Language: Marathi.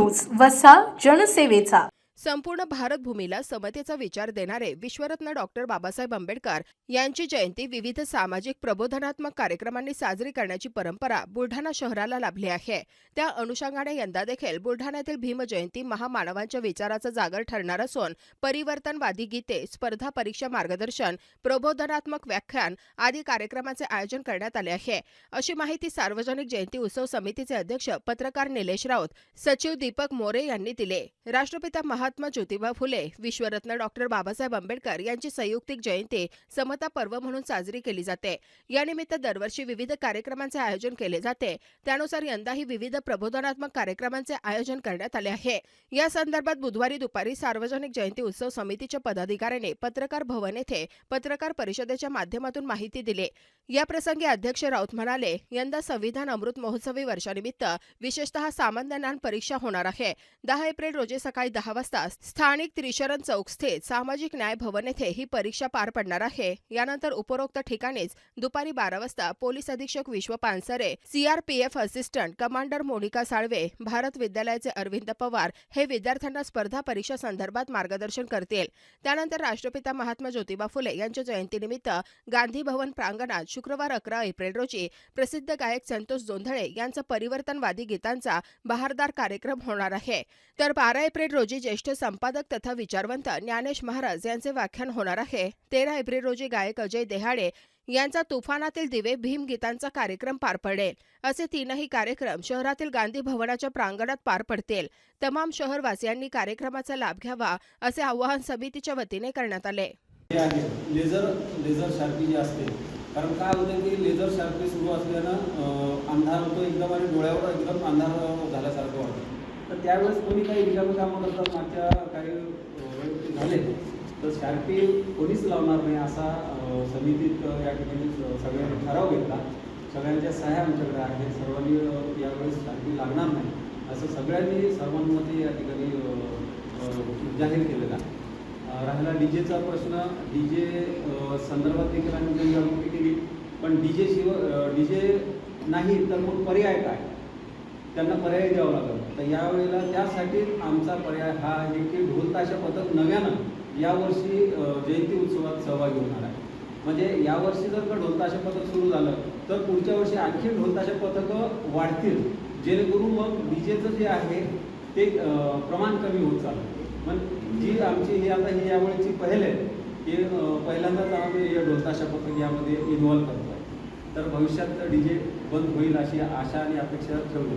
न्यूज वसा जनसेवेचा. संपूर्ण भारतभूमीला समतेचा विचार देणारे विश्वरत्न डॉक्टर बाबासाहेब आंबेडकर यांची जयंती विविध सामाजिक प्रबोधनात्मक कार्यक्रमांनी साजरी करण्याची परंपरा बुलढाणा शहराला लाभली आहे. त्या अनुषंगाने यंदा देखील बुलढाण्यातील भीमजयंती महामानवांच्या विचाराचा जागर ठरणार असून परिवर्तनवादी गीते स्पर्धा परीक्षा मार्गदर्शन प्रबोधनात्मक व्याख्यान आदी कार्यक्रमाचे आयोजन करण्यात आले आहे. अशी माहिती सार्वजनिक जयंती उत्सव समितीचे अध्यक्ष पत्रकार निलेश राऊत सचिव दीपक मोरे यांनी दिले. राष्ट्रपिता महा महात्मा ज्योतिबा फुले विश्वरत्न डॉक्टर बाबासाहेब आंबेडकर यांची संयुक्तिक जयंती समता पर्व म्हणून साजरी केली जाते. यानिमित्त दरवर्षी विविध कार्यक्रमांचे आयोजन केले जाते. त्यानुसार यंदाही विविध प्रबोधनात्मक कार्यक्रमांचे आयोजन करण्यात आले आहे. या संदर्भात बुधवारी दुपारी सार्वजनिक जयंती उत्सव समितीच्या पदाधिकाऱ्यांनी पत्रकार भवन येथे पत्रकार परिषदेच्या माध्यमातून माहिती दिली. याप्रसंगी अध्यक्ष राऊत म्हणाले यंदा संविधान अमृत महोत्सवी वर्षानिमित्त विशेषतः सामान्य ज्ञान परीक्षा होणार आहे. दहा एप्रिल रोजी सकाळी दहा वाजता स्थानिक त्रिशरण चौक स्थित सामाजिक न्याय भवन येथे ही परीक्षा पार पडणार आहे. यानंतर उपरोक्त ठिकाणीच दुपारी बारा वाजता पोलीस अधीक्षक Vishwa Pansare CRPF assistant commander Monika Salve Bharat विद्यालयाचे अरविंद पवार हे विद्यार्थ्यांना स्पर्धा परीक्षा संदर्भात मार्गदर्शन करतील. त्यानंतर राष्ट्रपिता महात्मा ज्योतिबा फुले यांच्या जयंतीनिमित्त गांधी भवन प्रांगणात शुक्रवार अकरा एप्रिल रोजी प्रसिद्ध गायक संतोष जोंधळे यांचा परिवर्तनवादी गीतांचा बहारदार कार्यक्रम होणार आहे. तर बारा एप्रिल रोजी ज्येष्ठ संपादक तथा विचारवंत ज्ञानेश महाराज यांचे व्याख्यान होणार आहे. तेरा एप्रिल रोजी गायक अजय देहाडे यांचा तुफानातील दिवे भीम गीतांचा कार्यक्रम पार पडेल. असे तीनही कार्यक्रम शहरातील गांधी भवनाच्या प्रांगणात पार पडतील. तमाम शहरवासियांनी कार्यक्रमाचा लाभ घ्यावा असे आवाहन समितीच्या वतीने करण्यात आले. लेझर लेझर शार्पी जी असते कारण काय होतं की लेझर शार्पी सुरू असल्यानं अंधार होतो एकदम आणि डोळ्यावर एकदम अंधार झाल्यासारखं वाटतं. तर त्यावेळेस कोणी काही रिकामी कामं करतात मागच्या काही अं, झाले. तर स्कॉर्पिओ कोणीच लावणार नाही असा समितीत या ठिकाणी सगळ्यांनी ठराव घेतला. सगळ्यांच्या सह्या आमच्याकडे आहेत. सर्वांनी यावेळेस स्कॉर्पिओ लागणार नाही असं सगळ्यांनी सर्वांमध्ये या ठिकाणी जाहीर केलेला आहे. अ, राहिला डीजेचा प्रश्न. डीजे संदर्भात देखील आम्ही जनजागृती केली. पण डीजे शिव डीजे नाही तर मग पर्याय काय? त्यांना पर्याय द्यावा लागेल. तर यावेळेला त्यासाठी आमचा पर्याय हा आहे की ढोल ताशा पथक नव्यानं यावर्षी जयंती उत्सवात सहभागी होणार आहे. म्हणजे यावर्षी जर का ढोलताशा पथक सुरू झालं तर पुढच्या वर्षी आणखी ढोलताशा पथकं वाढतील. जेणेकरून मग डीजेचं जे आहे ते प्रमाण कमी होत चाललं. मग जी आमची ही आता ही यावेळेची पहल आहे की पहिल्यांदाच आम्ही या ढोलताशा पथक यामध्ये इन्व्हॉल्व करतो आहे तर भविष्यात डी जे बंद होईल अशी आशा आणि अपेक्षा ठेवली